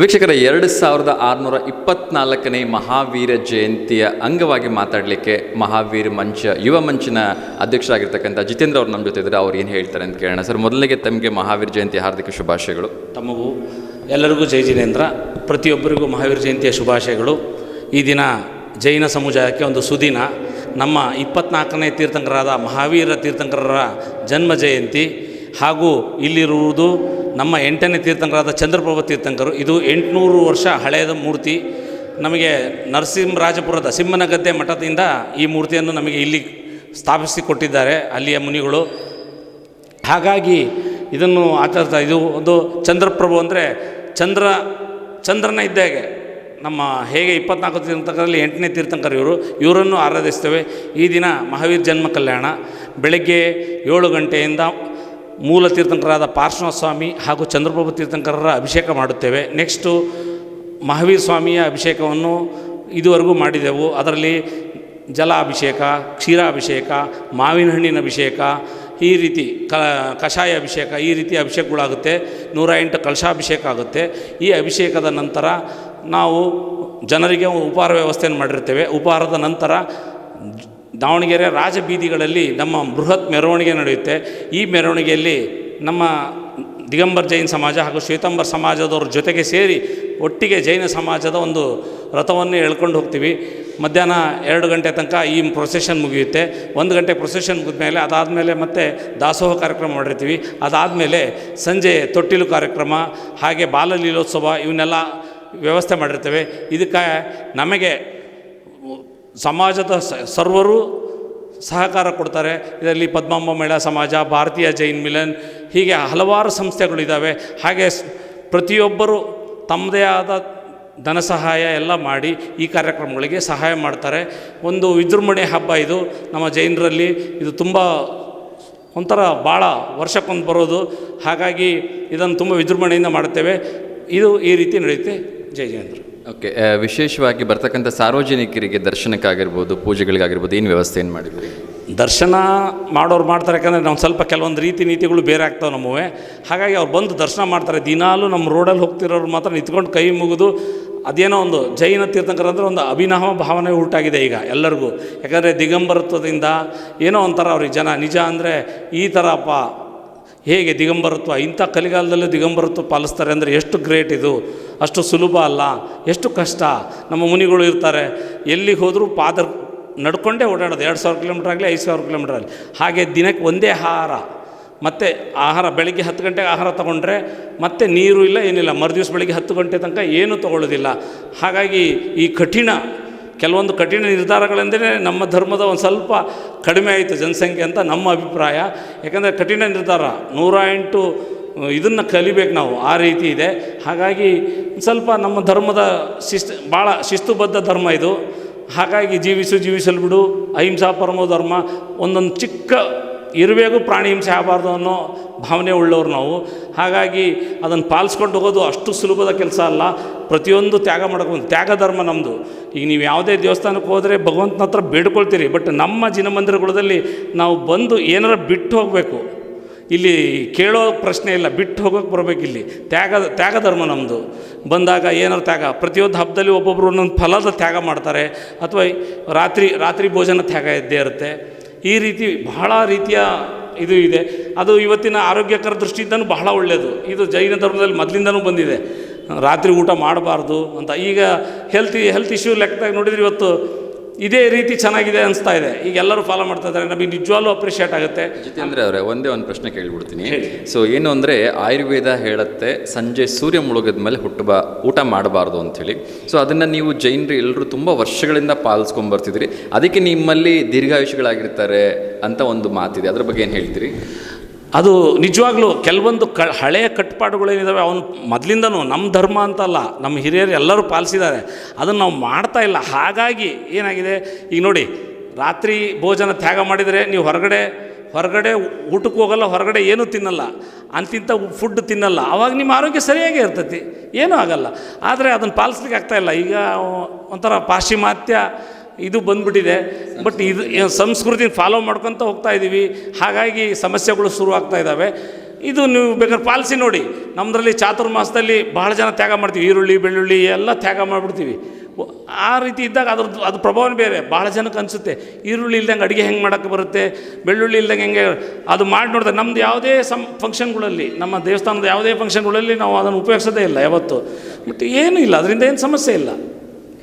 ವೀಕ್ಷಕರ, ಎರಡು ಸಾವಿರದ ಆರುನೂರ ಇಪ್ಪತ್ನಾಲ್ಕನೇ ಮಹಾವೀರ ಜಯಂತಿಯ ಅಂಗವಾಗಿ ಮಾತಾಡಲಿಕ್ಕೆ ಮಹಾವೀರ ಮಂಚ, ಯುವ ಮಂಚಿನ ಅಧ್ಯಕ್ಷರಾಗಿರ್ತಕ್ಕಂಥ ಜಿತೇಂದ್ರ ಅವರು ನಮ್ಮ ಜೊತೆ ಇದ್ದಾರೆ ಅವ್ರು ಏನು ಹೇಳ್ತಾರೆ ಅಂತ ಕೇಳೋಣ. ಸರ್, ಮೊದಲಿಗೆ ತಮಗೆ ಮಹಾವೀರ ಜಯಂತಿ ಹಾರ್ದಿಕ ಶುಭಾಶಯಗಳು. ತಮಗೂ, ಎಲ್ಲರಿಗೂ ಜೈ ಜಿನೇಂದ್ರ ಪ್ರತಿಯೊಬ್ಬರಿಗೂ ಮಹಾವೀರ ಜಯಂತಿಯ ಶುಭಾಶಯಗಳು. ಈ ದಿನ ಜೈನ ಸಮುದಾಯಕ್ಕೆ ಒಂದು ಸುದಿನ. ನಮ್ಮ ಇಪ್ಪತ್ನಾಲ್ಕನೇ ತೀರ್ಥಂಕರಾದ ಮಹಾವೀರ ತೀರ್ಥಂಕರರ ಜನ್ಮ ಜಯಂತಿ ಹಾಗೂ ಇಲ್ಲಿರುವುದು ನಮ್ಮ ಎಂಟನೇ ತೀರ್ಥಂಕರಾದ ಚಂದ್ರಪ್ರಭ ತೀರ್ಥಂಕರು, ಇದು ಎಂಟುನೂರು ವರ್ಷ ಹಳೆಯದ ಮೂರ್ತಿ. ನಮಗೆ ನರಸಿಂಹರಾಜಪುರದ ಸಿಂಹನಗದ್ದೆ ಮಠದಿಂದ ಈ ಮೂರ್ತಿಯನ್ನು ನಮಗೆ ಇಲ್ಲಿ ಸ್ಥಾಪಿಸಿ ಕೊಟ್ಟಿದ್ದಾರೆ ಅಲ್ಲಿಯ ಮುನಿಗಳು. ಹಾಗಾಗಿ ಇದನ್ನು ಆಚರಿಸ್ತಾ, ಇದು ಒಂದು ಚಂದ್ರಪ್ರಭು ಅಂದರೆ ಚಂದ್ರ, ಚಂದ್ರನ ಇದ್ದಾಗೆ ನಮ್ಮ ಹೇಗೆ ಇಪ್ಪತ್ನಾಲ್ಕು ತೀರ್ಥಂಕರಲ್ಲಿ ಎಂಟನೇ ತೀರ್ಥಂಕರ ಇವರು, ಇವರನ್ನು ಆರಾಧಿಸ್ತೇವೆ. ಈ ದಿನ ಮಹಾವೀರ್ ಜನ್ಮ ಕಲ್ಯಾಣ. ಬೆಳಗ್ಗೆ ಏಳು ಗಂಟೆಯಿಂದ ಮೂಲ ತೀರ್ಥಂಕರಾದ ಪಾರ್ಶ್ವನಾಥ ಸ್ವಾಮಿ ಹಾಗೂ ಚಂದ್ರಪ್ರಭು ತೀರ್ಥಂಕರರ ಅಭಿಷೇಕ ಮಾಡುತ್ತೇವೆ. ನೆಕ್ಸ್ಟು ಮಹಾವೀರ ಸ್ವಾಮಿಯ ಅಭಿಷೇಕವನ್ನು ಇದುವರೆಗೂ ಮಾಡಿದೆವು. ಅದರಲ್ಲಿ ಜಲ ಜಲಾಭಿಷೇಕ, ಕ್ಷೀರಾಭಿಷೇಕ, ಮಾವಿನ ಹಣ್ಣಿನ ಅಭಿಷೇಕ, ಈ ರೀತಿ ಕ, ಕಷಾಯ ಅಭಿಷೇಕ, ಈ ರೀತಿ ಅಭಿಷೇಕಗಳಾಗುತ್ತೆ. ನೂರ ಎಂಟು ಕಲಶಾಭಿಷೇಕ ಆಗುತ್ತೆ. ಈ ಅಭಿಷೇಕದ ನಂತರ ನಾವು ಜನರಿಗೆ ಉಪಹಾರ ವ್ಯವಸ್ಥೆಯನ್ನು ಮಾಡಿರ್ತೇವೆ. ಉಪಹಾರದ ನಂತರ ದಾವಣಗೆರೆ ರಾಜಬೀದಿಗಳಲ್ಲಿ ನಮ್ಮ ಬೃಹತ್ ಮೆರವಣಿಗೆ ನಡೆಯುತ್ತೆ. ಈ ಮೆರವಣಿಗೆಯಲ್ಲಿ ನಮ್ಮ ದಿಗಂಬರ್ ಜೈನ ಸಮಾಜ ಹಾಗೂ ಶ್ವೇತಂಬರ್ ಸಮಾಜದವ್ರ ಜೊತೆಗೆ ಸೇರಿ ಒಟ್ಟಿಗೆ ಜೈನ ಸಮಾಜದ ಒಂದು ರಥವನ್ನು ಎಳ್ಕೊಂಡು ಹೋಗ್ತೀವಿ. ಮಧ್ಯಾಹ್ನ ಎರಡು ಗಂಟೆ ತನಕ ಈ ಪ್ರೊಸೆಷನ್ ಮುಗಿಯುತ್ತೆ. ಒಂದು ಗಂಟೆ ಪ್ರೊಸೆಷನ್ ಮುಗಿದ್ಮೇಲೆ ಅದಾದಮೇಲೆ ಮತ್ತೆ ದಾಸೋಹ ಕಾರ್ಯಕ್ರಮ ಮಾಡಿರ್ತೀವಿ. ಅದಾದಮೇಲೆ ಸಂಜೆ ತೊಟ್ಟಿಲು ಕಾರ್ಯಕ್ರಮ ಹಾಗೆ ಬಾಲಲೀಲೋತ್ಸವ ಇವನ್ನೆಲ್ಲ ವ್ಯವಸ್ಥೆ ಮಾಡಿರ್ತೇವೆ. ಇದಕ್ಕೆ ನಮಗೆ ಸಮಾಜದ ಸರ್ವರು ಸಹಕಾರ ಕೊಡ್ತಾರೆ. ಇದರಲ್ಲಿ ಪದ್ಮಾಂಬ ಮೇಳ ಸಮಾಜ, ಭಾರತೀಯ ಜೈನ್ ಮಿಲನ್ ಹೀಗೆ ಹಲವಾರು ಸಂಸ್ಥೆಗಳಿದ್ದಾವೆ ಹಾಗೆ ಪ್ರತಿಯೊಬ್ಬರು ತಮ್ಮದೇ ಆದ ಧನ ಸಹಾಯ ಎಲ್ಲ ಮಾಡಿ ಈ ಕಾರ್ಯಕ್ರಮಗಳಿಗೆ ಸಹಾಯ ಮಾಡ್ತಾರೆ. ಒಂದು ವಿಜೃಂಭಣೆ ಹಬ್ಬ ಇದು. ನಮ್ಮ ಜೈನರಲ್ಲಿ ಇದು ತುಂಬ ಒಂಥರ ಭಾಳ ವರ್ಷಕ್ಕೊಂದು ಬರೋದು. ಹಾಗಾಗಿ ಇದನ್ನು ತುಂಬ ವಿಜೃಂಭಣೆಯಿಂದ ಮಾಡುತ್ತೇವೆ. ಇದು ಈ ರೀತಿ ನಡೆಯುತ್ತೆ. ಜೈ ಜಯೇಂದ್ರ ಓಕೆ ವಿಶೇಷವಾಗಿ ಬರ್ತಕ್ಕಂಥ ಸಾರ್ವಜನಿಕರಿಗೆ ದರ್ಶನಕ್ಕಾಗಿರ್ಬೋದು, ಪೂಜೆಗಳಿಗಾಗಿರ್ಬೋದು ಏನು ವ್ಯವಸ್ಥೆ ಏನು ಮಾಡಿದ್ರಿ? ದರ್ಶನ ಮಾಡೋರು ಮಾಡ್ತಾರೆ, ಯಾಕಂದರೆ ನಾವು ಸ್ವಲ್ಪ ಕೆಲವೊಂದು ರೀತಿ ನೀತಿಗಳು ಬೇರೆ ಆಗ್ತಾವೆ ನಮ್ಮವೆ. ಹಾಗಾಗಿ ಅವ್ರು ಬಂದು ದರ್ಶನ ಮಾಡ್ತಾರೆ. ದಿನಾಲೂ ನಮ್ಮ ರೋಡಲ್ಲಿ ಹೋಗ್ತಿರೋರು ಮಾತ್ರ ನಿಂತ್ಕೊಂಡು ಕೈ ಮುಗಿದು ಅದೇನೋ ಒಂದು ಜೈನ ತೀರ್ಥಂಕರ ಅಂದರೆ ಒಂದು ಅಭಿನವ ಭಾವನೆ ಉಂಟಾಗಿದೆ ಈಗ ಎಲ್ಲರಿಗೂ. ಯಾಕಂದರೆ ದಿಗಂಬರತ್ವದಿಂದ ಏನೋ ಒಂಥರ ಅವ್ರಿಗೆ ಜನ, ನಿಜ ಅಂದರೆ ಈ ಥರಪ್ಪ ಹೇಗೆ ದಿಗಂಬರತ್ವ, ಇಂಥ ಕಲಿಗಾಲದಲ್ಲೂ ದಿಗಂಬರತ್ವ ಪಾಲಿಸ್ತಾರೆ ಅಂದರೆ ಎಷ್ಟು ಗ್ರೇಟ್ ಇದು, ಅಷ್ಟು ಸುಲಭ ಅಲ್ಲ, ಎಷ್ಟು ಕಷ್ಟ. ನಮ್ಮ ಮುನಿಗಳು ಇರ್ತಾರೆ, ಎಲ್ಲಿಗೆ ಹೋದರೂ ಪಾದ ನಡ್ಕೊಂಡೇ ಓಡಾಡೋದು, ಎರಡು ಸಾವಿರ ಕಿಲೋಮೀಟ್ರ್ ಆಗಲಿ, ಐದು ಸಾವಿರ ಕಿಲೋಮೀಟ್ರ್ ಆಗಲಿ. ಹಾಗೆ ದಿನಕ್ಕೆ ಒಂದೇ ಆಹಾರ, ಮತ್ತು ಆಹಾರ, ಬೆಳಗ್ಗೆ ಹತ್ತು ಗಂಟೆಗೆ ಆಹಾರ ತೊಗೊಂಡ್ರೆ ಮತ್ತೆ ನೀರು ಇಲ್ಲ, ಏನಿಲ್ಲ. ಮರುದಿವ್ಸ ಬೆಳಗ್ಗೆ ಹತ್ತು ಗಂಟೆ ತನಕ ಏನೂ ತೊಗೊಳ್ಳೋದಿಲ್ಲ. ಹಾಗಾಗಿ ಈ ಕಠಿಣ ಕೆಲವೊಂದು ಕಠಿಣ ನಿರ್ಧಾರಗಳೆಂದರೆ ನಮ್ಮ ಧರ್ಮದ ಒಂದು ಸ್ವಲ್ಪ ಕಡಿಮೆ ಆಯಿತು ಜನಸಂಖ್ಯೆ ಅಂತ ನಮ್ಮ ಅಭಿಪ್ರಾಯ. ಯಾಕಂದರೆ ಕಠಿಣ ನಿರ್ಧಾರ, ನೂರ ಎಂಟು ಇದನ್ನು ಕಲಿಬೇಕು ನಾವು, ಆ ರೀತಿ ಇದೆ. ಹಾಗಾಗಿ ಸ್ವಲ್ಪ ನಮ್ಮ ಧರ್ಮದ ಶಿಸ್ತು, ಭಾಳ ಶಿಸ್ತುಬದ್ಧ ಧರ್ಮ ಇದು. ಹಾಗಾಗಿ ಜೀವಿಸು ಜೀವಿಸಲು ಬಿಡು ಅಹಿಂಸಾ ಪರಮೋ ಧರ್ಮ, ಒಂದೊಂದು ಚಿಕ್ಕ ಇರಬೇಕು ಪ್ರಾಣಿ ಹಿಂಸೆ ಆಗಬಾರ್ದು ಅನ್ನೋ ಭಾವನೆ ಉಳ್ಳವ್ರು ನಾವು. ಹಾಗಾಗಿ ಅದನ್ನು ಪಾಲಿಸ್ಕೊಂಡು ಹೋಗೋದು ಅಷ್ಟು ಸುಲಭದ ಕೆಲಸ ಅಲ್ಲ. ಪ್ರತಿಯೊಂದು ತ್ಯಾಗ ಮಾಡ್ಕೊಂಡು ತ್ಯಾಗ ಧರ್ಮ ನಮ್ಮದು ಈಗ ನೀವು ಯಾವುದೇ ದೇವಸ್ಥಾನಕ್ಕೆ ಹೋದರೆ ಭಗವಂತನ ಹತ್ರ ಬೇಡ್ಕೊಳ್ತೀರಿ. ಬಟ್ ನಮ್ಮ ಜಿನಮಂದಿರಗಳಲ್ಲಿ ನಾವು ಬಂದು ಏನಾರ ಬಿಟ್ಟು ಹೋಗಬೇಕು. ಇಲ್ಲಿ ಕೇಳೋ ಪ್ರಶ್ನೆ ಇಲ್ಲ. ಬಿಟ್ಟು ಹೋಗೋಕೆ ಬರಬೇಕು ಇಲ್ಲಿ. ತ್ಯಾಗ ತ್ಯಾಗ ಧರ್ಮ ನಮ್ಮದು ಬಂದಾಗ ಏನಾರು ತ್ಯಾಗ. ಪ್ರತಿಯೊಂದು ಹಬ್ಬದಲ್ಲಿ ಒಬ್ಬೊಬ್ಬರು ಒಂದೊಂದು ಫಲದ ತ್ಯಾಗ ಮಾಡ್ತಾರೆ. ಅಥವಾ ರಾತ್ರಿ ರಾತ್ರಿ ಭೋಜನ ತ್ಯಾಗ ಇದ್ದೇ ಇರುತ್ತೆ. ಈ ರೀತಿ ಬಹಳ ರೀತಿಯ ಇದು ಇದೆ. ಅದು ಇವತ್ತಿನ ಆರೋಗ್ಯಕರ ದೃಷ್ಟಿಯಿಂದನೂ ಬಹಳ ಒಳ್ಳೆಯದು ಇದು ಜೈನ ಧರ್ಮದಲ್ಲಿ ಮೊದಲಿಂದನೂ ಬಂದಿದೆ. ರಾತ್ರಿ ಊಟ ಮಾಡಬಾರ್ದು ಅಂತ. ಈಗ ಹೆಲ್ತ್ ಹೆಲ್ತ್ ಇಶ್ಯೂ ಲೆಕ್ಕದಾಗ ನೋಡಿದ್ರೆ ಇವತ್ತು ಇದೇ ರೀತಿ ಚೆನ್ನಾಗಿದೆ ಅನಿಸ್ತಾ ಇದೆ. ಈಗ ಎಲ್ಲರೂ ಫಾಲೋ ಮಾಡ್ತಾ ಇದ್ದಾರೆ. ನಮಗೆ ನಿಜವಾಗ್ಲೂ ಅಪ್ರಿಷಿಯೇಟ್ ಆಗುತ್ತೆ. ಜಿತೇಂದ್ರ ಅವರೇ ಒಂದೇ ಒಂದು ಪ್ರಶ್ನೆ ಕೇಳಿಬಿಡ್ತೀನಿ. ಸೊ ಏನು ಅಂದರೆ ಆಯುರ್ವೇದ ಹೇಳುತ್ತೆ ಸಂಜೆ ಸೂರ್ಯ ಮುಳುಗಿದ ಮೇಲೆ ಹುಟ್ಟು ಬಾ ಊಟ ಮಾಡಬಾರ್ದು ಅಂಥೇಳಿ. ಸೊ ಅದನ್ನು ನೀವು ಜೈನರು ಎಲ್ಲರೂ ತುಂಬ ವರ್ಷಗಳಿಂದ ಪಾಲಿಸ್ಕೊಂಬರ್ತಿದ್ರಿ ಅದಕ್ಕೆ ನಿಮ್ಮಲ್ಲಿ ದೀರ್ಘಾಯುಷಿಗಳಾಗಿರ್ತಾರೆ ಅಂತ ಒಂದು ಮಾತಿದೆ. ಅದ್ರ ಬಗ್ಗೆ ಏನು ಹೇಳ್ತೀರಿ? ಅದು ನಿಜವಾಗ್ಲೂ ಕೆಲವೊಂದು ಕ ಹಳೆಯ ಕಟ್ಟುಪಾಡುಗಳೇನಿದ್ದಾವೆ ಅವನು ಮೊದಲಿಂದನೂ ನಮ್ಮ ಧರ್ಮ ಅಂತಲ್ಲ ನಮ್ಮ ಹಿರಿಯರು ಎಲ್ಲರೂ ಪಾಲಿಸಿದ್ದಾರೆ. ಅದನ್ನು ನಾವು ಮಾಡ್ತಾ ಇಲ್ಲ. ಹಾಗಾಗಿ ಏನಾಗಿದೆ? ಈಗ ನೋಡಿ, ರಾತ್ರಿ ಭೋಜನ ತ್ಯಾಗ ಮಾಡಿದರೆ ನೀವು ಹೊರಗಡೆ ಹೊರಗಡೆ ಊಟಕ್ಕೆ ಹೋಗಲ್ಲ, ಹೊರಗಡೆ ಏನೂ ತಿನ್ನಲ್ಲ. ಅಂತಿಂಥ ಫುಡ್ ತಿನ್ನಲ್ಲ. ಆವಾಗ ನಿಮ್ಮ ಆರೋಗ್ಯ ಸರಿಯಾಗೇ ಇರ್ತೈತಿ. ಏನೂ ಆಗಲ್ಲ. ಆದರೆ ಅದನ್ನು ಪಾಲಿಸ್ಲಿಕ್ಕೆ ಆಗ್ತಾಯಿಲ್ಲ ಈಗ ಒಂಥರ ಪಾಶ್ಚಿಮಾತ್ಯ ಇದು ಬಂದ್ಬಿಟ್ಟಿದೆ. ಬಟ್ ಇದು ಸಂಸ್ಕೃತಿನ ಫಾಲೋ ಮಾಡ್ಕೊತ ಹೋಗ್ತಾ ಇದ್ದೀವಿ ಹಾಗಾಗಿ ಸಮಸ್ಯೆಗಳು ಶುರು ಆಗ್ತಾ ಇದ್ದಾವೆ ಇದು ನೀವು ಬೇಕಾದ್ರೆ ಪಾಲಿಸಿ ನೋಡಿ. ನಮ್ಮದ್ರಲ್ಲಿ ಚಾತುರ್ಮಾಸದಲ್ಲಿ ಭಾಳ ಜನ ತ್ಯಾಗ ಮಾಡ್ತೀವಿ. ಈರುಳ್ಳಿ, ಬೆಳ್ಳುಳ್ಳಿ ಎಲ್ಲ ತ್ಯಾಗ ಮಾಡಿಬಿಡ್ತೀವಿ. ಆ ರೀತಿ ಇದ್ದಾಗ ಅದ್ರದ್ದು ಅದು ಪ್ರಭಾವನೇ ಬೇರೆ. ಭಾಳ ಜನಕ್ಕೆ ಅನಿಸುತ್ತೆ. ಈರುಳ್ಳಿ ಇಲ್ದಂಗೆ ಅಡುಗೆ ಹೆಂಗೆ ಮಾಡೋಕ್ಕೆ ಬರುತ್ತೆ? ಬೆಳ್ಳುಳ್ಳಿ ಇಲ್ದಂಗೆ ಹೆಂಗೆ ಅದು ಮಾಡಿ ನೋಡಿದ್ರೆ ನಮ್ಮದು ಯಾವುದೇ ಸಂ ಫಂಕ್ಷನ್ಗಳಲ್ಲಿ ನಮ್ಮ ದೇವಸ್ಥಾನದ ಯಾವುದೇ ಫಂಕ್ಷನ್ಗಳಲ್ಲಿ ನಾವು ಅದನ್ನು ಉಪಯೋಗಿಸೋದೇ ಇಲ್ಲ ಯಾವತ್ತು. ಬಟ್ ಏನೂ ಇಲ್ಲ. ಅದರಿಂದ ಏನು ಸಮಸ್ಯೆ ಇಲ್ಲ.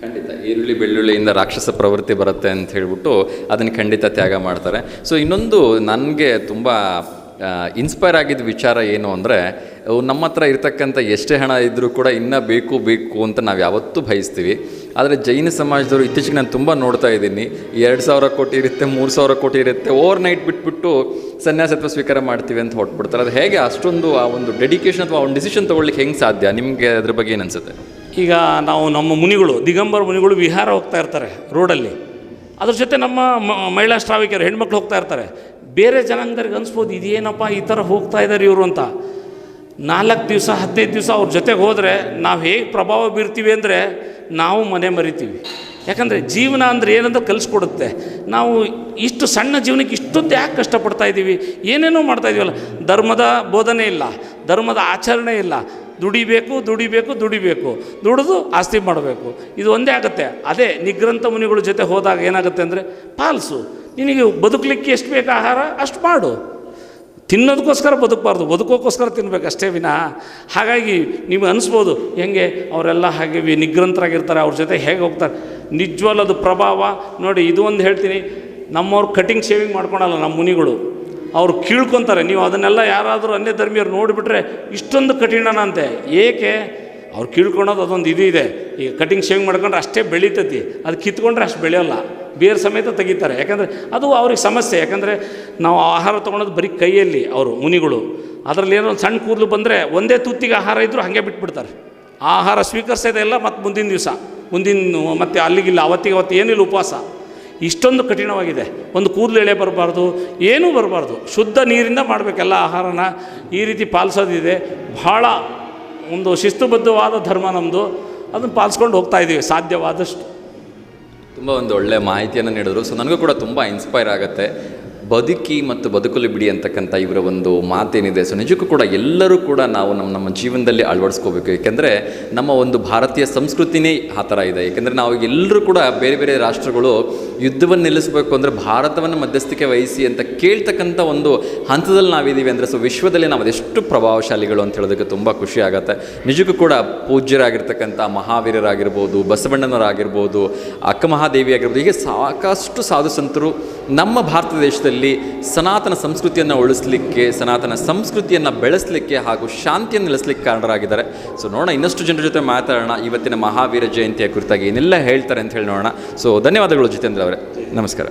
ಖಂಡಿತ ಈರುಳ್ಳಿ ಬೆಳ್ಳುಳ್ಳಿಯಿಂದ ರಾಕ್ಷಸ ಪ್ರವೃತ್ತಿ ಬರುತ್ತೆ ಅಂತ ಹೇಳ್ಬಿಟ್ಟು ಅದನ್ನು ಖಂಡಿತ ತ್ಯಾಗ ಮಾಡ್ತಾರೆ. ಸೊ ಇನ್ನೊಂದು ನನಗೆ ತುಂಬ ಇನ್ಸ್ಪೈರ್ ಆಗಿದ್ದ ವಿಚಾರ ಏನು ಅಂದರೆ ನಮ್ಮ ಹತ್ರ ಇರ್ತಕ್ಕಂಥ ಎಷ್ಟೇ ಹಣ ಇದ್ದರೂ ಕೂಡ ಇನ್ನೂ ಬೇಕು ಬೇಕು ಅಂತ ನಾವು ಯಾವತ್ತೂ ಬಯಸ್ತೀವಿ. ಆದರೆ ಜೈನ ಸಮಾಜದವರು ಇತ್ತೀಚೆಗೆ ನಾನು ತುಂಬ ನೋಡ್ತಾ ಇದ್ದೀನಿ. ಎರಡು ಸಾವಿರ ಕೋಟಿ ಇರುತ್ತೆ, ಮೂರು ಸಾವಿರ ಕೋಟಿ ಇರುತ್ತೆ ಓವರ್ ನೈಟ್ ಬಿಟ್ಬಿಟ್ಟು ಸನ್ಯಾಸತ್ವ ಸ್ವೀಕಾರ ಮಾಡ್ತೀವಿ ಅಂತ ಹೊಟ್ಬಿಡ್ತಾರೆ ಅದು ಹೇಗೆ ಅಷ್ಟೊಂದು ಆ ಒಂದು ಡೆಡಿಕೇಶನ್ ಅಥವಾ ಒಂದು ಡಿಸಿಷನ್ ತೊಗೊಳ್ಳಿಕ್ಕೆ ಹೆಂಗೆ ಸಾಧ್ಯ? ನಿಮಗೆ ಅದ್ರ ಬಗ್ಗೆ ಏನು ಅನ್ಸುತ್ತೆ? ಈಗ ನಾವು ನಮ್ಮ ಮುನಿಗಳು, ದಿಗಂಬರ ಮುನಿಗಳು ವಿಹಾರ ಹೋಗ್ತಾ ಇರ್ತಾರೆ ರೋಡಲ್ಲಿ. ಅದ್ರ ಜೊತೆ ನಮ್ಮ ಮಹಿಳಾ ಶ್ರಾವಿಕರು, ಹೆಣ್ಮಕ್ಳು ಹೋಗ್ತಾ ಇರ್ತಾರೆ. ಬೇರೆ ಜನಾಂಗದವ್ರಿಗೆ ಅನಿಸ್ಬೋದು, ಇದೇನಪ್ಪ ಈ ಥರ ಹೋಗ್ತಾ ಇದ್ದಾರೆ ಇವರು ಅಂತ. ನಾಲ್ಕು ದಿವಸ, ಹದಿನೈದು ದಿವಸ ಅವ್ರ ಜೊತೆಗೆ ಹೋದರೆ ನಾವು ಹೇಗೆ ಪ್ರಭಾವ ಬೀರ್ತೀವಿ ಅಂದರೆ ನಾವು ಮನೆ ಮರಿತೀವಿ. ಯಾಕಂದರೆ ಜೀವನ ಅಂದರೆ ಏನಂತ ಕಲಿಸ್ಕೊಡುತ್ತೆ. ನಾವು ಇಷ್ಟು ಸಣ್ಣ ಜೀವನಕ್ಕೆ ಇಷ್ಟೊಂದು ಯಾಕೆ ಕಷ್ಟಪಡ್ತಾ ಇದ್ದೀವಿ ಏನೇನೋ ಮಾಡ್ತಾ ಇದೀವಲ್ಲ. ಧರ್ಮದ ಬೋಧನೆ ಇಲ್ಲ. ಧರ್ಮದ ಆಚರಣೆ ಇಲ್ಲ. ದುಡಿಬೇಕು ದುಡಿಬೇಕು ದುಡಿಬೇಕು. ದುಡಿದು ಆಸ್ತಿ ಮಾಡಬೇಕು. ಇದು ಒಂದೇ ಆಗುತ್ತೆ. ಅದೇ ನಿಗ್ರಂಥ ಮುನಿಗಳ ಜೊತೆ ಹೋದಾಗ ಏನಾಗುತ್ತೆ ಅಂದರೆ ಪಾಲ್ಸು. ನಿನಗೆ ಬದುಕಲಿಕ್ಕೆ ಎಷ್ಟು ಬೇಕು ಆಹಾರ? ಅಷ್ಟು ಮಾಡು. ತಿನ್ನೋದಕ್ಕೋಸ್ಕರ ಬದುಕಬಾರ್ದು. ಬದುಕೋಕ್ಕೋಸ್ಕರ ತಿನ್ಬೇಕು ಅಷ್ಟೇ ವಿನಃ. ಹಾಗಾಗಿ ನೀವು ಅನಿಸ್ಬೋದು, ಹೆಂಗೆ ಅವರೆಲ್ಲ ಹಾಗೆ ನಿಗ್ರಂಥರಾಗಿರ್ತಾರೆ, ಅವ್ರ ಜೊತೆ ಹೇಗೆ ಹೋಗ್ತಾರೆ. ನಿಜವಲ್ಲದು ಪ್ರಭಾವ. ನೋಡಿ, ಇದು ಒಂದು ಹೇಳ್ತೀನಿ. ನಮ್ಮವ್ರು ಕಟಿಂಗ್ ಶೇವಿಂಗ್ ಮಾಡ್ಕೊಳಲ್ಲ ನಮ್ಮ ಮುನಿಗಳು. ಅವ್ರು ಕೀಳ್ಕೊತಾರೆ. ನೀವು ಅದನ್ನೆಲ್ಲ ಯಾರಾದರೂ ಅನ್ಯ ಧರ್ಮೀಯರು ನೋಡಿಬಿಟ್ರೆ ಇಷ್ಟೊಂದು ಕಠಿಣನ ಅಂತೆ ಏಕೆ? ಅವ್ರು ಕೀಳ್ಕೊಳೋದು ಅದೊಂದು ಇದು ಇದೆ. ಈಗ ಕಟಿಂಗ್ ಶೇವಿಂಗ್ ಮಾಡ್ಕೊಂಡ್ರೆ ಅಷ್ಟೇ ಬೆಳೀತತಿ. ಅದು ಕಿತ್ಕೊಂಡ್ರೆ ಅಷ್ಟು ಬೆಳೆಯೋಲ್ಲ. ಬೇರೆ ಸಮೇತ ತೆಗಿತಾರೆ. ಯಾಕಂದರೆ ಅದು ಅವ್ರಿಗೆ ಸಮಸ್ಯೆ. ಯಾಕಂದರೆ ನಾವು ಆಹಾರ ತೊಗೊಳೋದು ಬರೀ ಕೈಯಲ್ಲಿ ಅವರು, ಮುನಿಗಳು. ಅದರಲ್ಲಿ ಏನೋ ಒಂದು ಸಣ್ಣ ಕೂದಲು ಬಂದರೆ ಒಂದೇ ತುತ್ತಿಗೆ ಆಹಾರ ಇದ್ದರೂ ಹಾಗೆ ಬಿಟ್ಬಿಡ್ತಾರೆ. ಆಹಾರ ಸ್ವೀಕರಿಸೋದೇ ಇಲ್ಲ, ಮತ್ತು ಮುಂದಿನ ದಿವಸ. ಮುಂದಿನ ಮತ್ತೆ ಅಲ್ಲಿಗಿಲ್ಲ ಅವತ್ತಿಗೆ ಅವತ್ತು ಏನಿಲ್ಲ ಉಪವಾಸ. ಇಷ್ಟೊಂದು ಕಠಿಣವಾಗಿದೆ. ಒಂದು ಕೂದಲು ಎಳೆ ಬರಬಾರ್ದು, ಏನೂ ಬರಬಾರ್ದು. ಶುದ್ಧ ನೀರಿಂದ ಮಾಡಬೇಕೆಲ್ಲ ಆಹಾರನ ಈ ರೀತಿ ಪಾಲಿಸೋದಿದೆ. ಭಾಳ ಒಂದು ಶಿಸ್ತುಬದ್ಧವಾದ ಧರ್ಮ ನಮ್ಮದು ಅದನ್ನು ಪಾಲಿಸ್ಕೊಂಡು ಹೋಗ್ತಾ ಇದ್ದೀವಿ, ಸಾಧ್ಯವಾದಷ್ಟು. ತುಂಬ ಒಂದು ಒಳ್ಳೆಯ ಮಾಹಿತಿಯನ್ನು ನೀಡಿದ್ರು. ಸೊ ನನಗೂ ಕೂಡ ತುಂಬ ಇನ್ಸ್ಪೈರ್ ಆಗುತ್ತೆ. ಬದುಕಿ ಮತ್ತು ಬದುಕಲು ಬಿಡಿ ಅಂತಕ್ಕಂಥ ಇವರ ಒಂದು ಮಾತೇನಿದೆ. ಸೊ ನಿಜಕ್ಕೂ ಕೂಡ ಎಲ್ಲರೂ ಕೂಡ ನಾವು ನಮ್ಮ ನಮ್ಮ ಜೀವನದಲ್ಲಿ ಅಳವಡಿಸ್ಕೋಬೇಕು. ಏಕೆಂದರೆ ನಮ್ಮ ಒಂದು ಭಾರತೀಯ ಸಂಸ್ಕೃತಿನೇ ಆ ಥರ ಇದೆ. ಏಕೆಂದರೆ ನಾವು ಎಲ್ಲರೂ ಕೂಡ ಬೇರೆ ಬೇರೆ ರಾಷ್ಟ್ರಗಳು ಯುದ್ಧವನ್ನು ನಿಲ್ಲಿಸಬೇಕು ಅಂದರೆ ಭಾರತವನ್ನು ಮಧ್ಯಸ್ಥಿಕೆ ವಹಿಸಿ ಅಂತ ಕೇಳ್ತಕ್ಕಂಥ ಒಂದು ಹಂತದಲ್ಲಿ ನಾವಿದ್ದೀವಿ ಅಂದರೆ ಸೊ ವಿಶ್ವದಲ್ಲಿ ನಾವು ಅದೆಷ್ಟು ಪ್ರಭಾವಶಾಲಿಗಳು ಅಂತ ಹೇಳೋದಕ್ಕೆ ತುಂಬ ಖುಷಿ ಆಗುತ್ತೆ. ನಿಜಕ್ಕೂ ಕೂಡ ಪೂಜ್ಯರಾಗಿರ್ತಕ್ಕಂಥ ಮಹಾವೀರರಾಗಿರ್ಬೋದು, ಬಸವಣ್ಣನವರಾಗಿರ್ಬೋದು ಅಕ್ಕಮಹಾದೇವಿ ಆಗಿರ್ಬೋದು ಹೀಗೆ ಸಾಕಷ್ಟು ಸಾಧು ಸಂತರು ನಮ್ಮ ಭಾರತ ದೇಶದಲ್ಲಿ ಸನಾತನ ಸಂಸ್ಕೃತಿಯನ್ನು ಉಳಿಸ್ಲಿಕ್ಕೆ, ಸನಾತನ ಸಂಸ್ಕೃತಿಯನ್ನು ಬೆಳೆಸಲಿಕ್ಕೆ ಹಾಗೂ ಶಾಂತಿಯನ್ನು ನೆಲೆಸಲಿಕ್ಕೆ ಕಾರಣರಾಗಿದ್ದಾರೆ. ಸೊ ನೋಡೋಣ, ಇನ್ನಷ್ಟು ಜನರ ಜೊತೆ ಮಾತಾಡೋಣ. ಇವತ್ತಿನ ಮಹಾವೀರ ಜಯಂತಿಯ ಕುರಿತಾಗಿ ಏನೆಲ್ಲ ಹೇಳ್ತಾರೆ ಅಂತ ಹೇಳಿ ನೋಡೋಣ. ಸೊ ಧನ್ಯವಾದಗಳು ಜಿತೇಂದ್ರ ಅವರೇ. ನಮಸ್ಕಾರ.